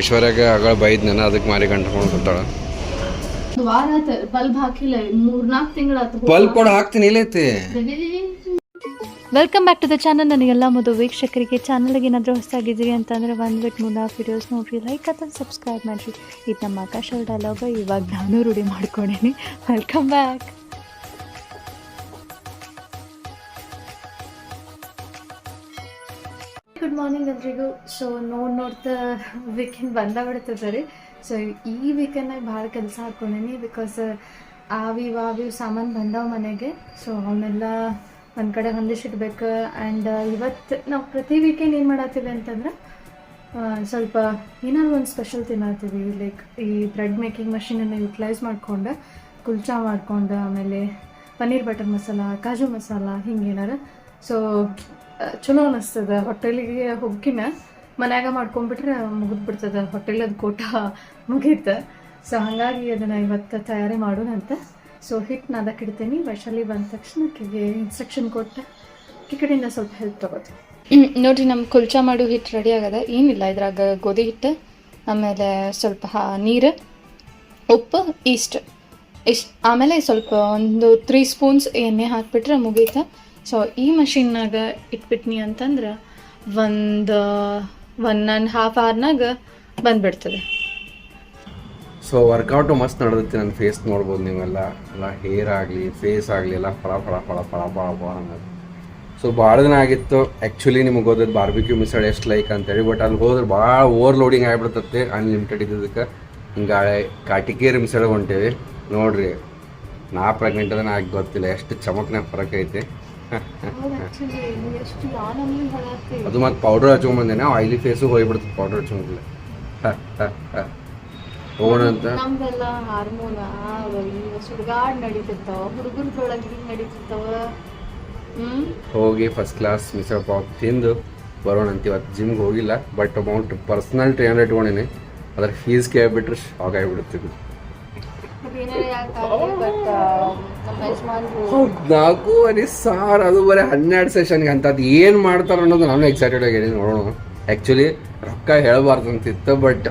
ಐಶ್ವರ್ಯಾಗ ಆಗಳ ಬೈದ್ನ ಅದಕ್ಕೆ ಮಾರಿ ಗಂಟ್ಕೊಂಡು ಕೂತಾಳ. ಬಲ್ಬ್ ಹಾಕಿಲ್ಲ ಮೂರ್ನಾಲ್ಕು ತಿಂಗಳ ಬಲ್ಬ್ ಕೊಡ ಹಾಕ್ತೀನಿ ಇಲ್ಲೈತಿ welcome back to the channel ನನಗೆಲ್ಲ ಮೊದಲು ವೀಕ್ಷಕರಿಗೆ ಚಾನಲ್ಗೆ ಏನಾದರೂ ಹೊಸದಾಗಿದ್ದೀರಿ ಅಂತಂದರೆ ಬಂದ್ಬಿಟ್ಟು ಮುನ್ನ ವೀಡಿಯೋಸ್ ನೋಡ್ರಿ ಲೈಕ್ ಅಥವಾ ಸಬ್ಸ್ಕ್ರೈಬ್ ಮಾಡಿರಿ. ಇದು ನಮ್ಮ ಆಕಾಶ ಡೈಲಾಗ ಇವಾಗ ನಾನು ರೂಢಿ ಮಾಡ್ಕೊಂಡೇನಿ. ವೆಲ್ಕಮ್ ಬ್ಯಾಕ್ ಗುಡ್ ಮಾರ್ನಿಂಗ್ ಎಲ್ರಿಗೂ. ಸೊ ನೋಡಿ ನೋಡ್ತಾ ವೀಕೆಂಡ್ ಬಂದ ಬಿಡ್ತದೆ ಸೊ ಈ ವೀಕೆಂಡಾಗ ಭಾಳ ಕೆಲಸ ಹಾಕ್ಕೊಂಡೀನಿ ಬಿಕಾಸ್ ಆವಿ ವಾವಿ ಸಾಮಾನು ಬಂದಾವ ಮನೆಗೆ. ಸೊ ಅವನ್ನೆಲ್ಲ ಒಂದು ಕಡೆ ಹೊಂದಿಸಿಡ್ಬೇಕು. ಆ್ಯಂಡ್ ಇವತ್ತು ನಾವು ಪ್ರತಿ ವೀಕೆಂಡ್ ಏನು ಮಾಡತ್ತೀವಿ ಅಂತಂದ್ರೆ ಸ್ವಲ್ಪ ಏನಾದ್ರು ಒಂದು ಸ್ಪೆಷಲ್ ತಿನ್ನತ್ತೀವಿ ಲೈಕ್ ಈ ಬ್ರೆಡ್ ಮೇಕಿಂಗ್ ಮಷೀನನ್ನು ಯುಟಿಲೈಸ್ ಮಾಡ್ಕೊಂಡು, ಕುಲ್ಚಾ ಮಾಡ್ಕೊಂಡು, ಆಮೇಲೆ ಪನ್ನೀರ್ ಬಟರ್ ಮಸಾಲ, ಕಾಜು ಮಸಾಲ, ಹಿಂಗೆ ಏನಾರ. ಸೊ ಚಲೋ ಅನ್ನಿಸ್ತದೆ ಹೋಟೆಲಿಗೆ ಹೋಗಿನ ಮನ್ಯಾಗ ಮಾಡ್ಕೊಂಡ್ಬಿಟ್ರೆ ಮುಗಿದು ಬಿಡ್ತದ ಹೋಟೆಲ್ ಅದು ಕೋಟ ಮುಗೀತು. ಸೊ ಹಾಗಾಗಿ ಅದನ್ನು ಇವತ್ತು ತಯಾರಿ ಮಾಡೋಣ ಅಂತ. ಸೊ ಹಿಟ್ಟು ನಾದಕ್ಕೆ ಇಡ್ತೀನಿ. ವೈಶಾಲಿ ಬಂದ ತಕ್ಷಣ ಆಕೆಗೆ ಇನ್ಸ್ಟ್ರಕ್ಷನ್ ಕೊಟ್ಟು ಈ ಕಡೆಯಿಂದ ಸ್ವಲ್ಪ ಹೆಲ್ಪ್ ತಗೋತೀನಿ. ನೋಡ್ರಿ ನಮ್ಮ ಕುಲ್ಚಾ ಮಾಡು ಹಿಟ್ಟು ರೆಡಿ ಆಗದ. ಏನಿಲ್ಲ, ಇದ್ರಾಗ ಗೋಧಿ ಹಿಟ್ಟು, ಆಮೇಲೆ ಸ್ವಲ್ಪ ನೀರು, ಉಪ್ಪು ಈಸ್ಟ್ ಇಷ್ಟು ಆಮೇಲೆ ಸ್ವಲ್ಪ ಒಂದು ತ್ರೀ ಸ್ಪೂನ್ಸ್ ಎಣ್ಣೆ ಹಾಕಿಬಿಟ್ರೆ ಮುಗೀತು. ಸೊ ಈ ಮಷಿನ್ನಾಗ ಇಟ್ಬಿಟ್ನಿ ಅಂತಂದ್ರೆ ಒಂದು ಒನ್ ಆ್ಯಂಡ್ ಹಾಫ್ ಅವರ್ನಾಗ ಬಂದ್ಬಿಡ್ತದೆ. ಸೊ ವರ್ಕೌಟು ಮಸ್ತ್ ನಡೆದೈತಿ ನನ್ನ ಫೇಸ್ ನೋಡ್ಬೋದು ನೀವೆಲ್ಲ. ಎಲ್ಲ ಹೇರ್ ಆಗಲಿ ಫೇಸ್ ಆಗಲಿ, ಎಲ್ಲ ಫಳ ಫಳ ಫಳ ಫಳ ಫಳ ಫಳ ಅನ್ನೋದು. ಸೊ ಭಾಳ ದಿನ ಆಗಿತ್ತು. ಆ್ಯಕ್ಚುಲಿ ನಿಮಗೆ ಓದೋದು ಬಾರ್ಬಿಕ್ಯೂ ಮಿಸಲ್ ಎಷ್ಟು ಲೈಕ್ ಅಂತೇಳಿ ಬಟ್ ಅಲ್ಲಿ ಹೋದ್ರೆ ಭಾಳ ಓವರ್ ಲೋಡಿಂಗ್ ಆಗಿಬಿಡ್ತೈತಿ ಅನ್ಲಿಮಿಟೆಡ್ ಇದ್ದದಕ್ಕೆ ಹಿಂಗಾಳೆ ಕಾಟಿಕೇರಿ ಮಿಸಳೆ ಹೊಂಟೇವಿ. ನೋಡಿರಿ, ನಾ ಪ್ರೆಗ್ನೆಂಟ್ ಅದನ್ನ ಆಗಿ ಗೊತ್ತಿಲ್ಲ, ಎಷ್ಟು ಚಮಕ್ನಾಗ ಫರಕ್ ಐತಿ. ಅದು ಮತ್ತೆ ಪೌಡರ್ ಹಚ್ಕೊಂಬಂದೇನೆ ಆಯಿಲಿ ಫೇಸು ಹೋಗ್ಬಿಡ್ತದೆ ಪೌಡರ್ ಹಚ್ಕೊಂಡ್ಲೆ ಹೋಗೋಣಂತ ನಮ್ದೆಲ್ಲ ಹಾರ್ಮೋನ ಸುಡುಗಾಡ್ ನಡೀತಿರ್ತಾವ ಹುಡುಗರದೊಳಗೆ ಹಿಂಗೆ ನಡೀತಿರ್ತಾವ. ಹ್ಮ್? ಹೋಗಿ ಫಸ್ಟ್ ಕ್ಲಾಸ್ ಮಿಸಲ್ ಪಾವ್ ತಿಂದು ಬರೋಣ ಅಂತ ಇವತ್ತು ಜಿಮ್ಗೆ ಹೋಗಿಲ್ಲ ಬಟ್ ಅಮೌಂಟ್ ಪರ್ಸ್ನಲ್ ಟ್ರೈನರ್ ಇಟ್ಕೊಂಡಿನಿ. ಅದ್ರ ಫೀಸ್ ಕೇಳ್ಬಿಟ್ರೆ ಶಾಕ್ ಆಗಿಬಿಡುತ್ತೆ ಯಜಮಾನ್ರು ನಾಲ್ಕೂವರೆ ಸಾವಿರ ಅದು ಬರೀ ಹನ್ನೆರಡು ಸೆಷನ್ಗೆ ಅಂತದ್ದು ಏನು ಮಾಡ್ತಾರೆ ಅನ್ನೋದು ನಾನು ಎಕ್ಸೈಟೆಡ್ ಆಗಿದ್ದೀನಿ ನೋಡೋಣ. ಆ್ಯಕ್ಚುಲಿ ರೊಕ್ಕ ಹೇಳಬಾರ್ದು ಅಂತಿತ್ತು ಬಟ್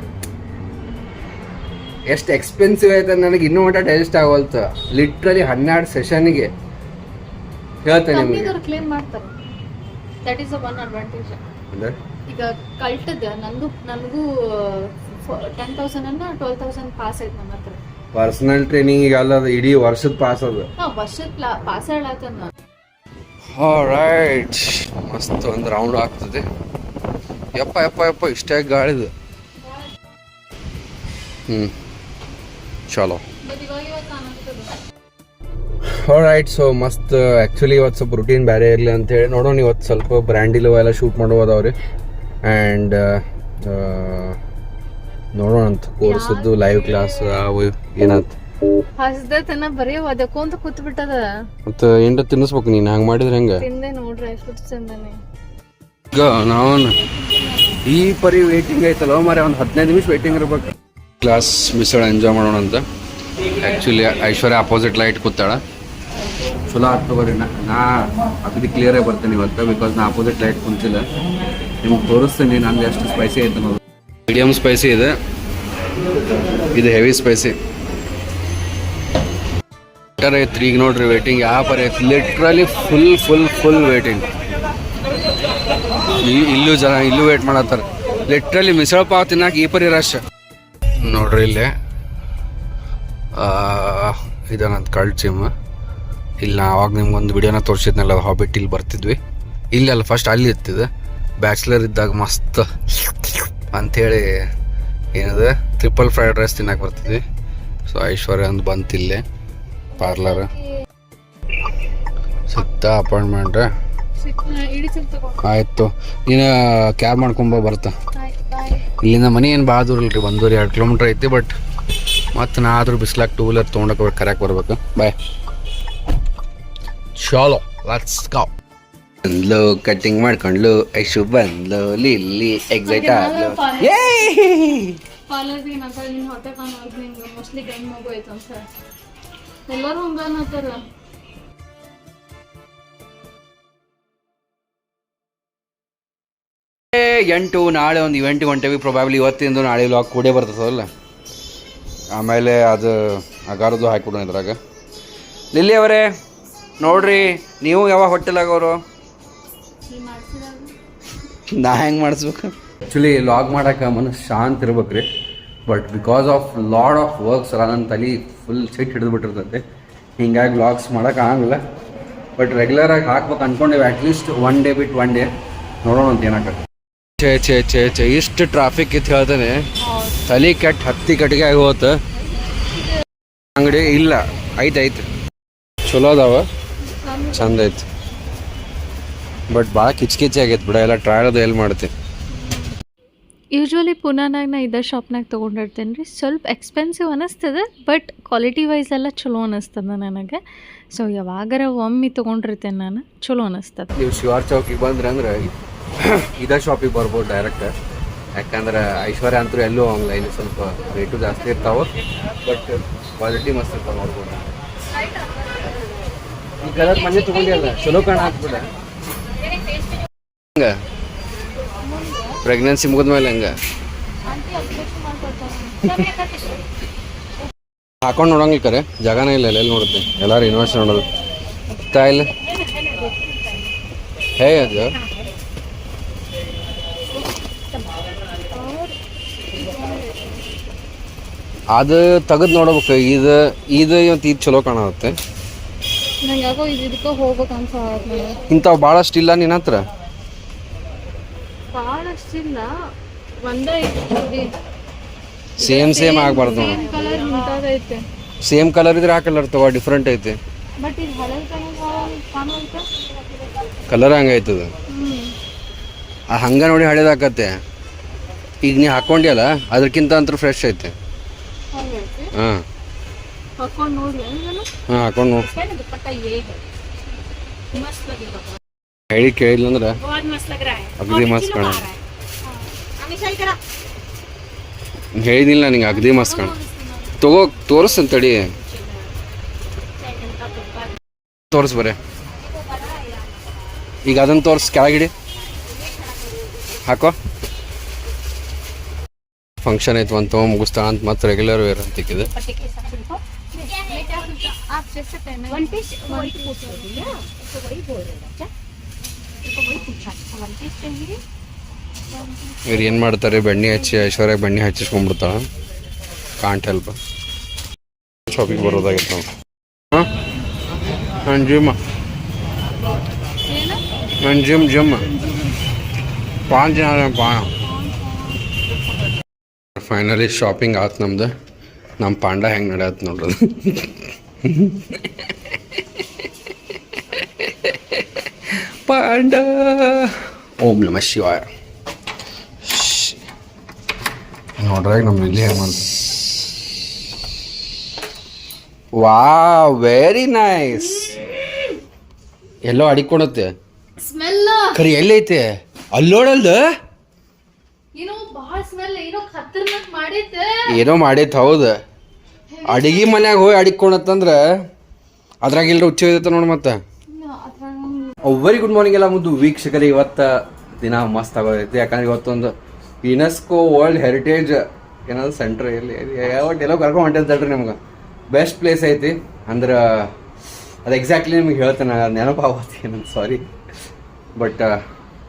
ಎಷ್ಟು ಎಕ್ಸ್ಪೆನ್ಸಿವ್ ಐತೆ ನನಗೆ ಇನ್ನೂ ಮಟ್ಟ ಡೈಜೆಸ್ಟ್ ಆಗೋಲ್ತು. ಲಿಟ್ರಲಿ ಹನ್ನೆರಡು ಸೆಷನ್ಗೆ ಹೇಳ್ತೇನೆ ನಿಮಗೆ. ಕಂಪ್ನಿದವ್ರು ಕ್ಲೇಮ್ ಮಾಡ್ತಾರೆ. That is a one advantage ಅಂದ್ರೆ? ಈಗ ಕಲ್ಟದ ನಂದು ನನಗೂ ಟೆನ್ ತೌಸಂಡ್ ಅನ್ನ ಟ್ವೆಲ್ ತೌಸಂಡ್ ಪಾಸ್ ಆಯ್ತು ನಮ್ಮ ಹತ್ರ ಪರ್ಸನಲ್ ಟ್ರೈನಿಂಗ್ ಅಲ್ಲ ಅದು ಇಡೀ ವರ್ಷದ ಪಾಸ್ ಅದು. ವರ್ಷದ ಪಾಸ್ ರೈಟ್ ಮಸ್ತ್ ಒಂದು ರೌಂಡ್ ಆಗ್ತದೆ. ಯಪ್ಪ ಯಪ್ಪ ಯಪ್ಪ ಇಷ್ಟೇ ಗಾಳಿದು. ಹ್ಞೂ ಚಲೋ. ರೈಟ್ ಸೊ ಮಸ್ತ್ ಆ್ಯಕ್ಚುಲಿ ಇವತ್ತು ಸ್ವಲ್ಪ ರುಟೀನ್ ಬೇರೆ ಇರಲಿ ಅಂತೇಳಿ ನೋಡೋಣ ಇವತ್ತು ಸ್ವಲ್ಪ ಬ್ರ್ಯಾಂಡಿಲು ಎಲ್ಲ ಶೂಟ್ ಮಾಡುವುದವ್ರಿ ಆ್ಯಂಡ್ ನೋಡೋಣ ಅಂತ ಕೋರ್ಸದ್ದು ಲೈವ್ ಕ್ಲಾಸ್ ಅವು ಏನಂತ? ಹಸ್ದತನ ಬರೀ ಒದಕೊಂತ ಕೂತ್ ಬಿಟ್ಟದ ಮತ್ತ ಹೆಂಡ ತಿನ್ನಿಸ್ಬೇಕು ನೀನು ಹಂಗೆ ಮಾಡಿದ್ರೆ ಹೆಂಗ? ತಿಂದೆ ನೋಡ್ರಿ ಎಷ್ಟು ಚಂದನೆ ಈಗ ನಾವು ಈ ಪರಿ ವೇಟಿಂಗ್ ಐತಲ್ಲ ಮಾರೆ ಒಂದು ಹದಿನೈದು ನಿಮಿಷ ವೇಟಿಂಗ್ ಇರ್ಬೇಕು. ಕ್ಲಾಸ್ ಮಿಸಳ ಎಂಜಾಯ್ ಮಾಡೋಣ ಅಂತ ಆ್ಯಕ್ಚುಲಿ ಐಶ್ವರ್ಯ ಅಪೋಸಿಟ್ ಲೈಟ್ ಕೂತಾಳ. ಚಲೋ ನಾ ನಾ ಅಗದಿ ಕ್ಲಿಯರೇ ಬರ್ತೇನೆ ಇವತ್ತು ಬಿಕಾಸ್ ನಾ ಅಪೋಸಿಟ್ ಲೈಟ್ ಕುಂತಿಲ್ಲ. ನಿಮಗೆ ತೋರಿಸ್ತೀನಿ ನಂದು ಎಷ್ಟು ಸ್ಪೈಸಿ ಐತೆ ಅನ್ನೋದು ಮೀಡಿಯಮ್ ಸ್ಪೈಸಿ ಇದೆ. ಇದು ಹೆವಿ ಸ್ಪೈಸಿ ಬೆಟರ್ ಐತ್ರಿ ಈಗ ನೋಡ್ರಿ ವೇಟಿಂಗ್ ಯಾವ ಪರಿ ಐತಿ literally full full full waiting ಇಲ್ಲೂ ಜನ ಇಲ್ಲೂ ವೇಟ್ ಮಾಡತ್ತಾರ. ಲಿಟ್ರಲಿ ಮಿಸಳ ಪಾವ್ ತಿನ್ನಕ್ಕೆ ಈ ಪರಿ ರಶ್ ನೋಡ್ರಿ ಇಲ್ಲೇ. ಇದು ಕಳ್ ಜಿಮ್ ಇಲ್ಲಿ ಅವಾಗ ನಿಮ್ಗೆ ಒಂದು ವಿಡಿಯೋನ ತೋರಿಸಿದ್ನಲ್ಲ ಹಾಬಿಟ್ ಇಲ್ಲಿ ಬರ್ತಿದ್ವಿ. ಇಲ್ಲ ಫಸ್ಟ್ ಅಲ್ಲಿ ಇರ್ತಿದೆ. ಬ್ಯಾಚ್ಲರ್ ಇದ್ದಾಗ ಮಸ್ತ್. ಅಂಥೇಳಿ ಏನಿದೆ ಟ್ರಿಪಲ್ ಫ್ರೈಡ್ ರೈಸ್ ತಿನ್ನಕ್ಕೆ ಬರ್ತಿದ್ವಿ. ಸೊ ಐಶ್ವರ್ಯ ಒಂದು ಬಂತಿಲ್ಲೇ ಪಾರ್ಲರ್ ಸಿಕ್ತ ಅಪಾಯಿಂಟ್ಮೆಂಟ್ ಆಯಿತು. ನೀನು ಕ್ಯಾಬ್ ಮಾಡ್ಕೊಂಬ ಬರ್ತಾ. ಇಲ್ಲಿಂದ ಮನೆ ಏನು ಭಾಳ ದೂರ ಇಲ್ರಿ, ಒಂದೂವರೆ ಎರಡು ಕಿಲೋಮೀಟ್ರ್ ಐತಿ ಬಟ್ ಮತ್ತು ನಾ ಆದ್ರೂ ಬಿಸ್ಲಾಕ್ ಟೂ ವೀಲರ್ ತೊಗೊಂಡಕ್ಕೆ ಕರೆಕ್ಟ್ ಬರ್ಬೇಕು. ಬಾಯ್ ಚಲೋ ಲೆಟ್ಸ್ ಗೋ ಬಂದ್ಲು ಕಟಿಂಗ್ ಮಾಡ್ಕೊಂಡ್ಲು ಐಶು ಬಂದ್ಲು ಲಿಲ್ಲಿ ಎಕ್ಸೈಟ್ ಆದ್ಲು. ಎಲ್ಲರೂ ಹಂಗ ಅನ್ನತ್ತಾರ ಎಂಟು ನಾಳೆ ಒಂದು ಇವೆಂಟಿಗೆ ಹೊಂಟೇವಿ. ಪ್ರೊಬ್ಯಾಬ್ಲಿ ಇವತ್ತಿಂದ ನಾಳೆ ಲಾಕ್ ಕೂಡೇ ಬರ್ತದಲ್ಲ ಆಮೇಲೆ ಅದು ಅಗಾರದು ಹಾಕಿಬಿಡೋಣ ಇದ್ರಾಗ. ಲಿಲ್ಲಿ ಅವರೇ ನೋಡ್ರಿ ನೀವು ಯಾವಾಗ ಹೋಟೆಲಾಗವರು ನಾ ಹೆಂಗೆ ಮಾಡಿಸ್ಬೇಕು? ಆ್ಯಕ್ಚುಲಿ ಲಾಗ್ ಮಾಡೋಕೆ ಮನಸ್ಸು ಶಾಂತ ಇರ್ಬೇಕು ರೀ but because of load of works ಅಲ್ಲ ನನ್ನ ತಲೆ ಫುಲ್ ಸಿಟ್ ಹಿಡಿದ್ಬಿಟ್ಟಿರ್ತೈತೆ ಹಿಂಗಾಗಿ ಲಾಗ್ಸ್ ಮಾಡೋಕೆ ಆಗಲ್ಲ ಬಟ್ ರೆಗ್ಯುಲರಾಗಿ ಹಾಕ್ಬೇಕು ಅನ್ಕೊಂಡೇವೆ ಅಟ್ಲೀಸ್ಟ್ ಒನ್ ಡೇ ಬಿಟ್ಟು ಒನ್ ಡೇ ನೋಡೋಣ ಅಂತ ಏನಾಗುತ್ತೆ ಛೇ ಛೇ ಛೇ ಛೇ ಇಷ್ಟು ಟ್ರಾಫಿಕ್ ಇತ್ತು ಹೇಳ್ತಾನೆ. ತಲೆ ಕೆಟ್ಟ ಹತ್ತಿ ಕಟ್ಟಿಗೆ ಆಗಿ ಹೋತ. ಅಂಗಡಿ ಇಲ್ಲ ಐತೆ ಐತೆ. ಚಲೋ ಅದಾವ? ಚಂದ ಐತೆ. ಬಟ್ ಭಾಳ ಕಿಚ್ ಕಿಚಿ ಆಗೈತೆ ಬಿಡ ಎಲ್ಲ ಟ್ರೈ ಅದು ಎಲ್ಲಿ ಮಾಡ್ತೀನಿ ಯೂಶ್ವಲಿ ಪುನಾನಾಗ ನಾ ಇದೇ ಶಾಪ್ನಾಗ ತೊಗೊಂಡಿರ್ತೇನೆ ರೀ. ಸ್ವಲ್ಪ ಎಕ್ಸ್ಪೆನ್ಸಿವ್ ಅನ್ನಿಸ್ತದೆ ಬಟ್ ಕ್ವಾಲಿಟಿ ವೈಸ್ ಎಲ್ಲ ಚಲೋ ಅನ್ನಿಸ್ತದೆ ನನಗೆ. ಸೊ ಯಾವಾಗಾರ ಒಮ್ಮೆ ತೊಗೊಂಡಿರ್ತೇನೆ ನಾನು ಚಲೋ ಅನ್ನಿಸ್ತದೆ ನೀವು ಶಿವಾರ್ ಚೌಕಿಗೆ ಬಂದ್ರೆ ಅಂದ್ರೆ ಇದೇ ಶಾಪಿಗೆ ಬರ್ಬೋದು ಡೈರೆಕ್ಟ್ ಯಾಕಂದ್ರೆ ಐಶ್ವರ್ಯ ಅಂತೂ ಎಲ್ಲೂ ಆನ್ಲೈನ್ ಸ್ವಲ್ಪ ರೇಟು ಜಾಸ್ತಿ ಇರ್ತಾವೆ ಬಟ್ ಕ್ವಾಲಿಟಿ ಮಸ್ತ್ ಇರ್ತಾವೆ ನೋಡ್ಬೋದು. ಈ ಕಲರ್ ಮನೆ ತೊಗೊಂಡಿಲ್ಲ ಚಲೋ ಕಾಣ ಹಾಕ್ಬಿಡ. ಹಂಗ? ಪ್ರೆಗ್ನೆನ್ಸಿ ಮುಗಿದ್ಮೇಲೆ ಹಂಗ? ಹಾಕೊಂಡು ನೋಡಂಗಿಲ್ಲ ಕರೆ. ಜಾಗನೇ ಇಲ್ಲ ಎಲ್ಲೆಲ್ಲಿ ನೋಡುತ್ತೆ? ಎಲ್ಲಾರು ಇನ್ವೆಸ್ಟ್ ನೋಡೋದು. ಗೊತ್ತಾ ಇಲ್ಲ? ಹೇ ಅದು? ಅದು ತೆಗೆದು ನೋಡ್ಬೇಕು. ಇದು ಇದು ಇವತ್ತು ಇದು ಚಲೋ ಕಾಣತ್ತೆ. ನಂಗೆ ಯಾಕೋ ಇಂಥವು ಭಾಳಷ್ಟು ಇಲ್ಲ ನಿನ್ನ ಹತ್ರ? ಒಂದೇ ಐತಿ ಸೇಮ್ ಸೇಮ್ ಆಗಬಾರ್ದು. ನೋಡು ಕಲರ್ ಸೇಮ್ ಕಲರ್ ಇದ್ರೆ ಆ ಕಲರ್ ತಗೋ ಡಿಫ್ರೆಂಟ್ ಐತೆ. ಬಟ್ ಇದು ಕಲರ್ ಹಂಗೈತದ ಆ ಹಂಗ ನೋಡಿ ಹಳೇದಾಕತ್ತೆ ಈಗ ನೀ ಹಾಕೊಂಡಿಯಲ್ಲ ಅದಕ್ಕಿಂತ ಅಂತ ಫ್ರೆಶ್ ಐತೆ. ಹಾಂ. ಹಾಕೊಂಡು ಹಾಂ ಹಾಕೊಂಡು ನೋಡಿ. ಹೇಳಿ ಕೇಳಿಲ್ಲ ಅಂದ್ರೆ ಅಗದಿ ಮಸ್ತ್ ಕಾಣ. ಹೇಳಿದಿಲ್ಲ ನಿಂಗೆ ಅಗದಿ ಮಾಸ್ಕೊಂಡು ತಗೋ ತೋರಿಸ್ತಾನೆ ತಡಿ ತೋರಿಸ್ ಬರೇ ಈಗ ಅದನ್ನು ತೋರಿಸ್ ಕೆಳಗಿಡಿ ಹಾಕೋ ಫಂಕ್ಷನ್ ಐತು ಅಂತ ಮುಗಿಸ್ತಾ ಅಂತ ಮತ್ತೆ ರೆಗ್ಯುಲರ್ ವೇರ್ ಅಂತ ಇವ್ರು ಏನು ಮಾಡ್ತಾರೆ? ಬೆಣ್ಣೆ ಹಚ್ಚಿ ಐಶ್ವರ್ಯ ಬೆಣ್ಣೆ ಹಚ್ಚಿಸ್ಕೊಂಡ್ಬಿಡ್ತಾಳೆ. ಕಾಂಟ್ ಹೆಲ್ಪ್ ಶಾಪಿಗೆ ಬರೋದಾಗಿತ್ತು ನಾವು ಹಾಂ? ಹಾಂ ಜಿಮ್ ಹಾಂ ಜಿಮ್ ಜಿಮ್ ಪಾಂಚ್ ಜನ ಪಾ ಫೈನಲಿ ಶಾಪಿಂಗ್ ಆತು ನಮ್ದು. ನಮ್ಮ ಪಾಂಡ ಹೆಂಗೆ ನಡೆಯತ್ ನೋಡ್ರಿ ಪಾಂಡ. ಓಂ ನಮ ಶಿವಾಯ. ನೋಡ್ರಾಗ ನಮ್ಮ ಇಲ್ಲಿ ಹೆಂಗೆ ಮಾಡ್ತಾರೆ ವಾ ವೆರಿ ನೈಸ್ ಎಲ್ಲೋ ಅಡಿಕೊಳತ್ತೆ ಸ್ಮೆಲ್ ಖರಿ ಎಲ್ಲೈತೆ ಅಲ್ಲೋಡಲ್ದ ಏನೋ ಭಾಳ ಸ್ಮೆಲ್ ಏನೋ ಖತರ್ನಾಕ್ ಮಾಡಿದ್ದೆ ಏನೋ ಮಾಡೈತೆ ಹೌದು. ಅಡಿಗೆ ಮನ್ಯಾಗ ಹೋಗಿ ಅಡಿಕೊಂಡತ್ತಂದ್ರ ಅದ್ರಾಗ ಇಲ್ರ ಹುಚ್ಚ ನೋಡ್ ನೋಡಿ ಮತ್ತೆ. ವೆರಿ ಗುಡ್ ಮಾರ್ನಿಂಗ್ ಎಲ್ಲ ಮುದ್ದು ವೀಕ್ಷಕರಿಗೆ ಇವತ್ತು ದಿನ ಮಸ್ತ್ ಆಗೋದೈತಿ ಯಾಕಂದ್ರೆ ಇವತ್ತೊಂದು ಯುನೆಸ್ಕೋ ವರ್ಲ್ಡ್ ಹೆರಿಟೇಜ್ ಏನಾದ್ರು ಸೆಂಟ್ರ್ ಎಲ್ಲಿ? ಯಾವ ಎಲ್ಲೋ ಕರ್ಕೊಂಡು ಹೇಳ್ರಿ ನಿಮ್ಗೆ. ಬೆಸ್ಟ್ ಪ್ಲೇಸ್ ಐತಿ. ಅಂದ್ರೆ, ಅದು ಎಕ್ಸಾಕ್ಟ್ಲಿ ನಿಮ್ಗೆ ಹೇಳ್ತೇನೆ ಆಗುತ್ತೆ ನಂಗೆ ಸಾರಿ ಬಟ್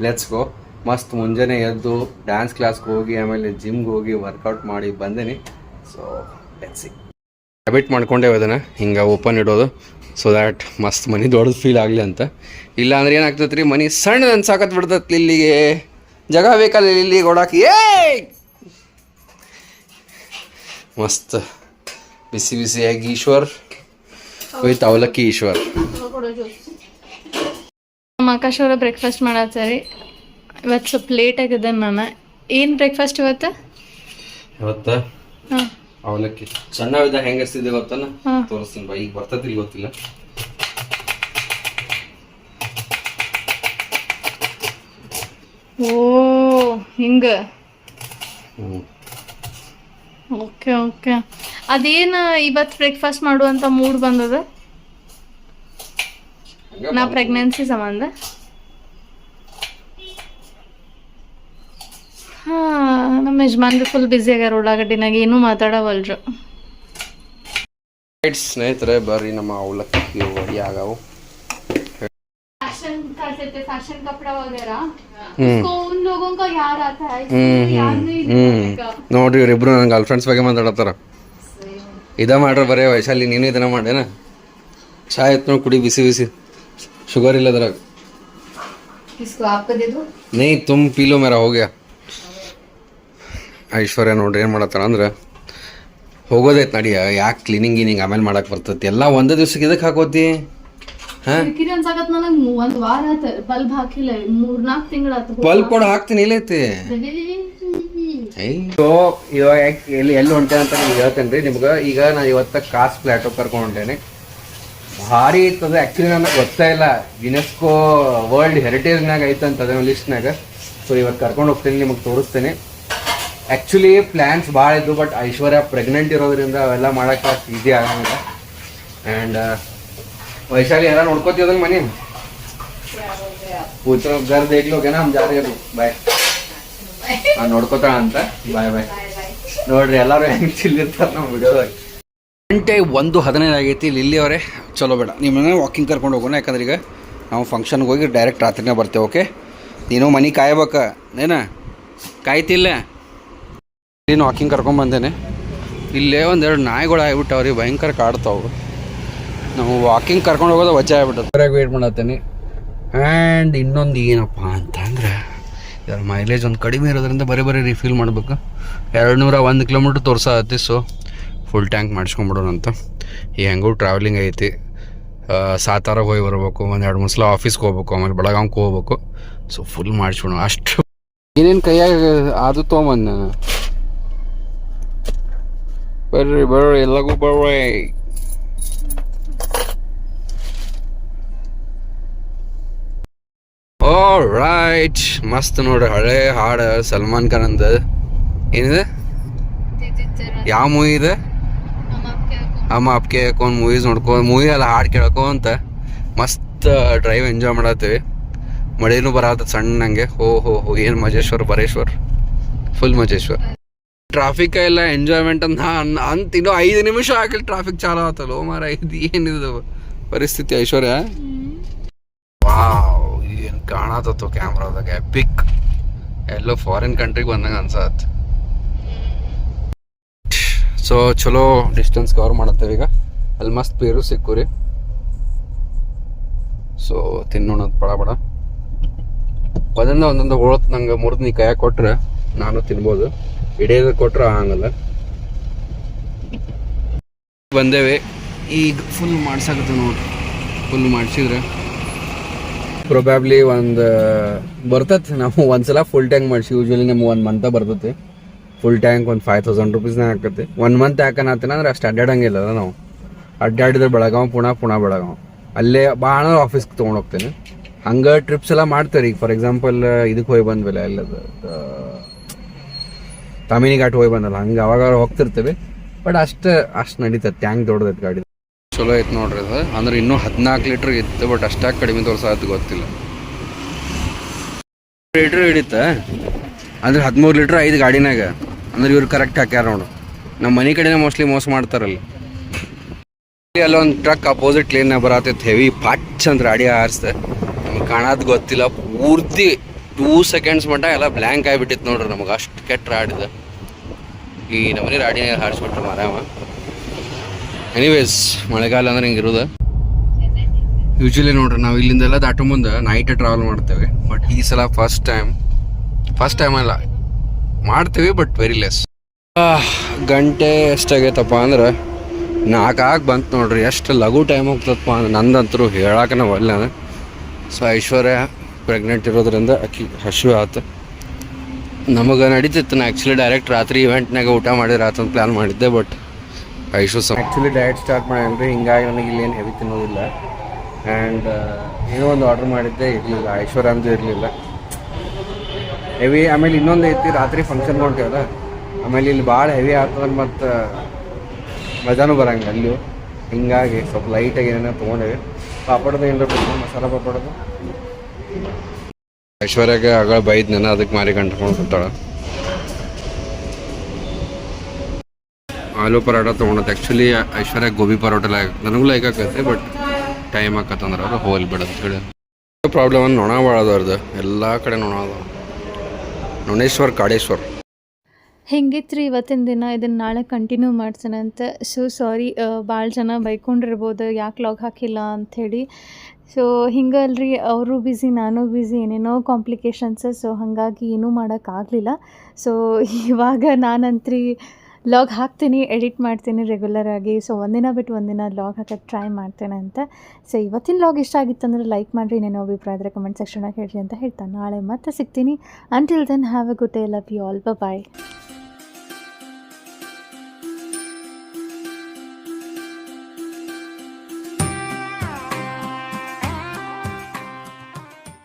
ಲೆಟ್ಸ್ ಗೋ ಮಸ್ತ್ ಮುಂಜಾನೆ ಎದ್ದು ಡ್ಯಾನ್ಸ್ ಕ್ಲಾಸ್ಗೆ ಹೋಗಿ, ಆಮೇಲೆ ಜಿಮ್ಗೆ ಹೋಗಿ ವರ್ಕೌಟ್ ಮಾಡಿ ಬಂದೇನಿ. ಸೊ ಲೆಟ್ಸ್ ಹ್ಯಾಬಿಟ್ ಮಾಡ್ಕೊಂಡೇವೆ ಅದನ್ನು ಹಿಂಗೆ ಓಪನ್ ಇಡೋದು. ಸೊ ದ್ಯಾಟ್ ಮಸ್ತ್ ಮನಿ ದೊಡ್ಡದು ಫೀಲ್ ಆಗಲಿ ಅಂತ. ಇಲ್ಲ ಅಂದ್ರೆ ಏನಾಗ್ತೈತೆ ಮನಿ ಮನೆ ಸಣ್ಣ ಅನ್ಸಾಕತ್ ಬಿಡ್ತೈತಿ ಇಲ್ಲಿಗೆ. ಜಾಗ ಬೇಕಲ್ಲ ಇಲ್ಲಿ ಓಡಾಕಿ ಏ ಮಸ್ತ್. ಬಿಸಿ ಬಿಸಿಯಾಗಿ ಈಶ್ವರ್ ವಿತ್ ಅವಲಕ್ಕಿ ಈಶ್ವರ್. ನಮ್ಮ ಆಕಾಶ್ ಅವರ ಬ್ರೇಕ್ಫಾಸ್ಟ್ ಮಾಡತ್ತಾರೆ ಇವತ್ತು ಸ್ವಲ್ಪ ಲೇಟ್ ಆಗಿದೆ ನಾನು. ಏನು ಬ್ರೇಕ್ಫಾಸ್ಟ್ ಇವತ್ತು? ಇವತ್ತು? ಹಾಂ. ಅವಲಕ್ಕಿ. ಸಣ್ಣವಿದ್ದಾಗ ಹೆಂಗೆ ಎಸ್ತಿದ್ದೆ ಗೊತ್ತನ ಹಾ. ತೋರಿಸ್ತೀನಿ ಬಾ. ಈಗ ಬರ್ತೈತಿ ಗೊತ್ತಿಲ್ಲ. ಓ ಹಿಂಗೆ. Okay okay. ಅದೇನು ಇವತ್ತು ಬ್ರೇಕ್ಫಾಸ್ಟ್ ಮಾಡುವಂಥ ಮೂಡ್ ಬಂದದ? ನಾ ಪ್ರೆಗ್ನೆನ್ಸಿ ಸಂಬಂಧ? ನಮ್ಮ ಯಜಮಾನ್ರು ಫುಲ್ ಬ್ಯುಸಿ ಆಗ್ಯಾರ ಉಳ್ಳಾಗಡ್ಡಿನಾಗ ಏನೂ ಮಾತಾಡವಲ್ರು. ಸ್ನೇಹಿತರೆ ಬರ್ರಿ ನಮ್ಮ ಅವಲಕ್ಕಿ ವಡಿ ಆಗವು फैशन करते थे फैशन कपड़ा वगैरह हम्म तो उन लोगों का याद आता है ಹ್ಮ್ याद ಹ್ಮ್ नहीं ಹ್ಮ್ दिखाने का ನೋಡ್ರಿ ಇವ್ರಿಬ್ರು ನನ್ನ ಗರ್ಲ್ ಫ್ರೆಂಡ್ಸ್ ಬಗ್ಗೆ ಮಾತಾಡತ್ತಾರ ಇದ ಮಾಡ್ರ ಬರೇ ವೈಶಾಲಿ ನೀನು ಇದನ್ನ ಮಾಡೇನ ಚಾ ಎತ್ ನೋಡಿ ಕುಡಿ ಬಿಸಿ ಬಿಸಿ ಶುಗರ್ ಇಲ್ಲ ಅದ್ರಾಗ किसको आपको दे दो ನೀ ತುಮ್ ಪೀಲೋ ಮೇರ ಹೋಗ್ಯ ಐಶ್ವರ್ಯ ನೋಡ್ರಿ ಏನು ಮಾಡತ್ತಾರ ಅಂದ್ರೆ ಹೋಗೋದೈತೆ ನಡಿಯ ಯಾಕೆ ಕ್ಲೀನಿಂಗ್ ಗೀನಿಂಗ್ ಆಮೇಲೆ ಮಾಡಕ್ಕೆ ಬರ್ತೈತಿ ಎಲ್ಲ ಒಂದೇ ದಿವ್ಸಕ್ಕೆ ಇದಕ್ಕೆ ಹಾಕೋತಿ ಹಾಂ? ಕಿರಿ ಅನ್ಸಾಕತ್ ನನಗ್ ಒಂದ್ ವಾರ ಆತ ಬಲ್ಬ್ ಹಾಕಿಲ್ಲ ಮೂರ್ನಾಲ್ಕು ತಿಂಗಳ ಬಲ್ಬ್ ಕೊಡ ಹಾಕ್ತೀನಿ ಇಲ್ಲೈತಿ ಇವಾಗ ಎಲ್ಲಿ ಎಲ್ಲಿ ಹೊಂಟೆ ಅಂತ ನಾನು ಹೇಳ್ತೇನೆ ರೀ ನಿಮ್ಗೆ ಈಗ ನಾನು ಇವತ್ತ ಕಾಸ್ ಪ್ಲಾಟೋ ಕರ್ಕೊಂಡು ಹೊಂಟೇನೆ ಭಾರಿ ಇತ್ತದ ಆ್ಯಕ್ಚುಲಿ ನನಗೆ ಗೊತ್ತಾ ಇಲ್ಲ. ಯುನೆಸ್ಕೋ ವರ್ಲ್ಡ್ ಹೆರಿಟೇಜ್ನಾಗ ಐತಂತ ಲಿಸ್ಟ್ ಲಿಸ್ಟ್ನಾಗ ಸೊ ಇವತ್ತು ಕರ್ಕೊಂಡು ಹೋಗ್ತೀನಿ ನಿಮಗೆ ತೋರಿಸ್ತೇನೆ. ಆ್ಯಕ್ಚುಲಿ ಪ್ಲ್ಯಾನ್ಸ್ ಭಾಳ ಇದ್ದು ಬಟ್ ಐಶ್ವರ್ಯ ಪ್ರೆಗ್ನೆಂಟ್ ಇರೋದ್ರಿಂದ ಅವೆಲ್ಲ ಮಾಡೋಕ್ಕೆ ಈಸಿ ಆಗಂಗಿಲ್ಲ. ಆ್ಯಂಡ್ ವೈಶಾಲಿ ಎಲ್ಲ ನೋಡ್ಕೋತೀವದಲ್ಲ ಮನೆ ಪೂತ್ರ ಗರ್ ದೇಖ್ ಲೋಗೆ ನಮ್ ಜಾ ರೇ ಬಾಯ್ ಆ ನೋಡ್ಕೋತಾಳ ಅಂತ ಬಾಯ್ ಬಾಯ್ ನೋಡ್ರಿ ಎಲ್ಲಾರು ಹೆಂಗ್ ಚಿಲ್ಲಿರ್ತಾರ ನಮ್ಮ ವಿಡಿಯೋದಾಗ ಗಂಟೆ ಒಂದು ಹದಿನೈದು ಆಗೈತಿ ಇಲ್ಲಿ ಅವರೇ. ಚಲೋ ಬೇಡ. ನಿಮ್ಮನ್ನ ವಾಕಿಂಗ್ ಕರ್ಕೊಂಡು ಹೋಗೋಣ, ಯಾಕಂದ್ರೆ ಈಗ ನಾವು ಫಂಕ್ಷನ್ಗೆ ಹೋಗಿ ಡೈರೆಕ್ಟ್ ರಾತ್ರಿನೇ ಬರ್ತೇವೆ ಓಕೆ ನೀನು ಮನೆ ಕಾಯ್ಬೇಕ, ಏನ? ಕಾಯ್ತಿಲ್ಲ? ನೀನು ವಾಕಿಂಗ್ ಕರ್ಕೊಂಡ್ಬಂದೇನೆ ಇಲ್ಲೇ ಒಂದೆರಡು ನಾಯಿಗಳು ಆಗ್ಬಿಟ್ಟವ್ರಿ ಭಯಂಕರ ಕಾಡ್ತಾವು. ನಾವು ವಾಕಿಂಗ್ ಕರ್ಕೊಂಡು ಹೋಗೋದು ವಚ್ಚ ಸರಿಯಾಗಿ ವೇಟ್ ಮಾಡತ್ತೀನಿ. ಆ್ಯಂಡ್ ಇನ್ನೊಂದು ಏನಪ್ಪ ಅಂತಂದ್ರೆ ಇದರ ಮೈಲೇಜ್ ಒಂದು ಕಡಿಮೆ ಇರೋದ್ರಿಂದ ಬರೀ ಬರೀ ರಿಫಿಲ್ ಮಾಡಬೇಕು. ಎರಡು ನೂರ ಒಂದು ಕಿಲೋಮೀಟ್ರ್ ತೋರ್ಸತ್ತೆ ಸೊ ಫುಲ್ ಟ್ಯಾಂಕ್ ಮಾಡಿಸ್ಕೊಂಬಿಡೋಣ ಅಂತ. ಈ ಹೆಂಗೂ ಟ್ರಾವೆಲಿಂಗ್ ಐತಿ. ಸಾತಾರಾಗ ಹೋಗಿ ಬರ್ಬೇಕು ಒಂದು ಎರಡು ಮೂರು ಸಲ ಆಫೀಸ್ಗೆ ಹೋಗ್ಬೇಕು ಆಮೇಲೆ ಬೆಳಗಾವಿಗೆ ಹೋಗ್ಬೇಕು. ಸೊ ಫುಲ್ ಮಾಡಿಸ್ಬಿಡೋಣ. ಅಷ್ಟು ಏನೇನು ಕೈಯಾಗ ಅದು ತೊಗೊಂಬಂದು ನಾನು. ಬರ್ರಿ ಬರ್ರಿ ಎಲ್ಲಗೂ ಬರ್ರಿ ಓ ರೈಟ್ ಮಸ್ತ್ ನೋಡ್ರಿ ಹಳೆ ಹಾಡು ಸಲ್ಮಾನ್ ಖಾನ್ ಅಂದ. ಏನಿದೆ? ಯಾವ ಮೂವಿ ಇದೆ? ಅಮ್ಮ ಅಪ್ಕೆ ಹಾಕೊಂಡು ಮೂವೀಸ್ ನೋಡ್ಕೊಂಡು ಮೂವಿ ಎಲ್ಲ ಹಾಡು ಕೇಳಕೋ ಅಂತ ಮಸ್ತ್ ಡ್ರೈವ್ ಎಂಜಾಯ್ ಮಾಡತ್ತೀವಿ. ಮಳೆನೂ ಬರತ್ತ ಸಣ್ಣಂಗೆ ಹೋ ಹೋ ಹೋ ಏನು ಮಜೇಶ್ವರ್ ಬರೇಶ್ವರ್? ಫುಲ್ ಮಜೇಶ್ವರ್. ಟ್ರಾಫಿಕ್ ಎಲ್ಲ ಎಂಜಾಯ್ಮೆಂಟ್ ಅಂತ ಅಂತ ಇನ್ನೂ ಐದು ನಿಮಿಷ ಹಾಕಲಿ ಟ್ರಾಫಿಕ್ ಚಾಲು ಆತಲ್ಲ ಓ ಮಾರ ಇದು ಏನಿದು ಪರಿಸ್ಥಿತಿ ಐಶ್ವರ್ಯ? ವಾವ್ ಕಾಣತತ್ತು ಕ್ಯಾಮ್ರಾದಾಗ ಎಪಿಕ್ ಎಲ್ಲೋ ಫಾರಿನ್ ಕಂಟ್ರಿಗೆ ಬಂದಂಗೆ ಅನ್ಸತ್. ಸೊ ಚಲೋ ಡಿಸ್ಟೆನ್ಸ್ ಕವರ್ ಮಾಡತ್ತೇವೆ ಈಗ. ಅಲ್ಲಿ ಮಸ್ತ್ ಪೇರು ರೀ. ಸೊ ತಿನ್ನೋಣ ಬಡ ಬಡ ಒಂದೊಂದು ಒಂದೊಂದು ಹೋಳತ್ ನಂಗೆ ಮುರಿದು ನೀ ಕೈಯಾಗ ಕೊಟ್ರೆ ನಾನು ತಿನ್ಬೋದು. ಹಿಡಿಯೋದು ಕೊಟ್ರೆ ಆಗಲ್ಲ. ಬಂದೇವೆ. ಈಗ ಫುಲ್ ಮಾಡ್ಸಕತ್ತ ನೋಡಿ. ಫುಲ್ ಮಾಡಿಸಿದ್ರೆ. ಪ್ರೊಬ್ಯಾಬ್ಲಿ ಒಂದು ಬರ್ತೈತೆ. ನಾವು ಒಂದ್ಸಲ ಫುಲ್ ಟ್ಯಾಂಕ್ ಮಾಡಿಸಿ ಯೂಶ್ವಲಿ ನಿಮ್ಗೆ ಒಂದು ಮಂತ ಬರ್ತೈತಿ. ಫುಲ್ ಟ್ಯಾಂಕ್ ಒಂದು ಫೈವ್ ತೌಸಂಡ್ ರುಪೀಸ್ನ ಹಾಕತ್ತೆ. ಒನ್ ಮಂತ್ ಯಾಕನತ್ತೇನ ಅಂದ್ರೆ ಅಷ್ಟು ಅಡ್ಡಾಡಂಗಿಲ್ಲ ನಾವು. ಅಡ್ಡಾಡಿದ್ರೆ ಬೆಳಗಾವ್, ಪುಣೆ ಪುಣೆ ಬೆಳಗಾವ್. ಅಲ್ಲೇ ಭಾಳ ಆಫೀಸ್ಗೆ ತೊಗೊಂಡು ಹೋಗ್ತೇನೆ. ಹಂಗೆ ಟ್ರಿಪ್ಸ್ ಎಲ್ಲ ಮಾಡ್ತಾರೆ ಈಗ ಫಾರ್ ಎಕ್ಸಾಂಪಲ್ ಇದಕ್ಕೆ ಹೋಗಿ ಬಂದ್ವಲ್ಲ ಎಲ್ಲದ ತಮಿನಿ ಘಾಟ್ ಹೋಗಿ ಬಂದಲ್ಲ, ಹಂಗೆ ಅವಾಗ ಹೋಗ್ತಿರ್ತೇವೆ. ಬಟ್ ಅಷ್ಟು ಅಷ್ಟು ನಡೀತದೆ ಟ್ಯಾಂಕ್ ದೊಡ್ಡದೈತೆ ಗಾಡಿ. ಚಲೋ ಐತೆ ನೋಡ್ರಿ ಅದು. ಅಂದ್ರೆ ಇನ್ನೂ ಹದಿನಾಲ್ಕು ಲೀಟ್ರ್ ಇತ್ತು ಬಟ್ ಅಷ್ಟಾಗಿ ಕಡಿಮೆ ತೋರ್ಸೋದು ಗೊತ್ತಿಲ್ಲ. ಲೀಟ್ರ್ ಹಿಡಿತ. ಅಂದ್ರೆ ಹದಿಮೂರು ಲೀಟ್ರ್ ಐದು ಗಾಡಿನಾಗ. ಅಂದ್ರೆ ಇವ್ರು ಕರೆಕ್ಟ್ ಹಾಕ್ಯಾರ ನೋಡು. ನಮ್ಮ ಮನೆ ಕಡೆನೇ ಮೋಸ್ಟ್ಲಿ ಮೋಸ ಮಾಡ್ತಾರಲ್ಲ. ಅಲ್ಲೊಂದು ಟ್ರಕ್ ಅಪೋಸಿಟ್ ಲೇನ್ ಬರತೈತೆ ಹೆವಿ ಪಚ್ ಅಂದ್ರೆ ಗಾಡಿ ಹಾರಿಸ್ದೆ. ನಮ್ಗೆ ಕಾಣೋದು ಗೊತ್ತಿಲ್ಲ. ಪೂರ್ತಿ ಟೂ ಸೆಕೆಂಡ್ಸ್ ಮಟ್ಟ ಎಲ್ಲ ಬ್ಲ್ಯಾಂಕ್ ಆಗಿಬಿಟ್ಟಿತ್ತು ನೋಡ್ರಿ ನಮಗೆ. ಅಷ್ಟು ಕೆಟ್ಟ ರಾಡಿದೆ ಈ ನಮ್ಮನೆ ರಾಡಿನ ಹಾರಿಸ್ಬಿಟ್ರು ಮರಾಮ ಎನಿವೇಸ್ ಮಳೆಗಾಲ ಅಂದ್ರೆ ಹಿಂಗಿರೋದು ಯೂಶ್ವಲಿ ನೋಡ್ರಿ, ನಾವು ಇಲ್ಲಿಂದೆಲ್ಲ ದಾಟೋ ಮುಂದೆ ನೈಟ್ ಟ್ರಾವೆಲ್ ಮಾಡ್ತೇವೆ. ಬಟ್ ಈ ಸಲ ಫಸ್ಟ್ ಟೈಮ್ ಫಸ್ಟ್ ಟೈಮ್ ಅಲ್ಲ. ಮಾಡ್ತೇವೆ ಬಟ್ ವೆರಿ ಲೆಸ್ ಗಂಟೆ ಎಷ್ಟಾಗೈತಪ್ಪ ಅಂದ್ರೆ ನಾಲ್ಕಾಗಿ ಬಂತು ನೋಡ್ರಿ. ಎಷ್ಟು ಲಘು ಟೈಮ್ ಹೋಗ್ತದಪ್ಪ ಅಂದ್ರೆ, ನಂದಂತರೂ ಹೇಳಕ್ಕೆ ಒಲ್ಲ ಸೊ ಐಶ್ವರ್ಯ ಪ್ರೆಗ್ನೆಂಟ್ ಇರೋದ್ರಿಂದ ಅಕ್ಕಿ ಹಸಿವು ಆತು. ನಮಗೆ ನಡೀತಿತ್ತು, ನಾ ಆ್ಯಕ್ಚುಲಿ ಡೈರೆಕ್ಟ್ ರಾತ್ರಿ ಇವೆಂಟ್ನಾಗ ಊಟ ಮಾಡಿದ್ರೆ ಆತಂತ ಪ್ಲ್ಯಾನ್ ಮಾಡಿದ್ದೆ but Aishu actually diet start ಮಾಡ್ಯಾನ್ರಿ ಹಿಂಗಾಗಿ ನನಗೆ ಇಲ್ಲೇನು ಹೆವಿ ತಿನ್ನೋದಿಲ್ಲ. ಆ್ಯಂಡ್ ಏನೋ ಒಂದು ಆರ್ಡ್ರ್ ಮಾಡಿದ್ದೆ ಇರಲಿಲ್ಲ. ಐಶ್ವರ್ಯ ಅಂದು ಇರಲಿಲ್ಲ. ಹೆವಿ ಆಮೇಲೆ ಇನ್ನೊಂದು ಐತಿ ರಾತ್ರಿ ಫಂಕ್ಷನ್ ಹೊಂಟೇವಲ್ಲ ಆಮೇಲೆ ಇಲ್ಲಿ ಭಾಳ ಹೆವಿ ಆಗ್ತದೆ ಮತ್ತು ಮಜಾನು ಬರಂಗ ಅಲ್ಲಿಯೂ. ಹಿಂಗಾಗಿ ಸ್ವಲ್ಪ ಲೈಟಾಗಿ ಏನೇನೋ ತೊಗೊಂಡೇವೆ. ಪಾಪಡದ ಏನಾರ ಮಸಾಲ ಪಾಪಡದು? ಐಶ್ವರ್ಯಾಗ ಆಗ ಬೈದ್ನ ನೆನ ಅದಕ್ಕೆ ಮಾರಿ ಕಂಡ್ಕೊಂಡು ಕೂತಾಳ. ಆಲೂ ಪರೋಟ ತೊಗೊಂಡತ್ತೆ ಆ್ಯಕ್ಚುಲಿ ಐಶ್ವರ್ಯ ಗೋಬಿ ಪರೋಟ ನನಗೂ ಲೈಕ್ ಆಗತ್ತೆ ಬಟ್ ಟೈಮ್ ಆಕತ್ತಂದ್ರೆ ಅವ್ರು ಹೋಲ್ ಬಿಡೋದು ಪ್ರಾಬ್ಲಮ್ ಅಂದ್ರೆ ನೊಣ ಭಾಳ ಅದಾವ್ರದ್ದು ಎಲ್ಲ ಕಡೆ ನೊಣ ಅದಾವ. ನೊಣೇಶ್ವರ್, ಕಾಡೇಶ್ವರ್. ಹೆಂಗಿತ್ರಿ ಇವತ್ತಿನ ದಿನ? ಇದನ್ನು ನಾಳೆ ಕಂಟಿನ್ಯೂ ಮಾಡ್ಸೋಣ ಅಂತ. ಸೊ ಸಾರಿ ಭಾಳ ಜನ ಬೈಕೊಂಡಿರ್ಬೋದು, ಯಾಕೆ ಲಾಗ್ ಹಾಕಿಲ್ಲ ಅಂಥೇಳಿ ಸೊ ಹಿಂಗಲ್ರಿ, ಅವರು ಬ್ಯುಸಿ ನಾನು ಬ್ಯುಸಿ ಏನೇನೋ ಕಾಂಪ್ಲಿಕೇಶನ್ಸ್ ಸೊ ಹಾಗಾಗಿ ಏನೂ ಮಾಡೋಕ್ಕಾಗಲಿಲ್ಲ ಸೊ ಇವಾಗ ನಾನಂತ್ರಿ ಲಾಗ್ ಹಾಕ್ತೀನಿ, ಎಡಿಟ್ ಮಾಡ್ತೀನಿ ರೆಗ್ಯುಲರ್ ಆಗಿ. ಸೊ ಒಂದಿನ ಬಿಟ್ಟು ಒಂದಿನ ಲಾಗ್ ಹಾಕೋಕ್ಕೆ ಟ್ರೈ ಮಾಡ್ತೇನೆ ಅಂತ. ಸೊ ಇವತ್ತಿನ ಲಾಗ್ ಇಷ್ಟ ಆಗಿತ್ತಂದ್ರೆ ಲೈಕ್ ಮಾಡಿರಿ ಇನ್ನೇನೋ ಅಭಿಪ್ರಾಯ ಆದರೆ ಕಮೆಂಟ್ ಸೆಕ್ಷನಾಗ ಹೇಳಿ ಅಂತ ಹೇಳ್ತಾ ನಾಳೆ ಮತ್ತೆ ಸಿಗ್ತೀನಿ. Until then have a good day love you all ಬ ಬಾಯ್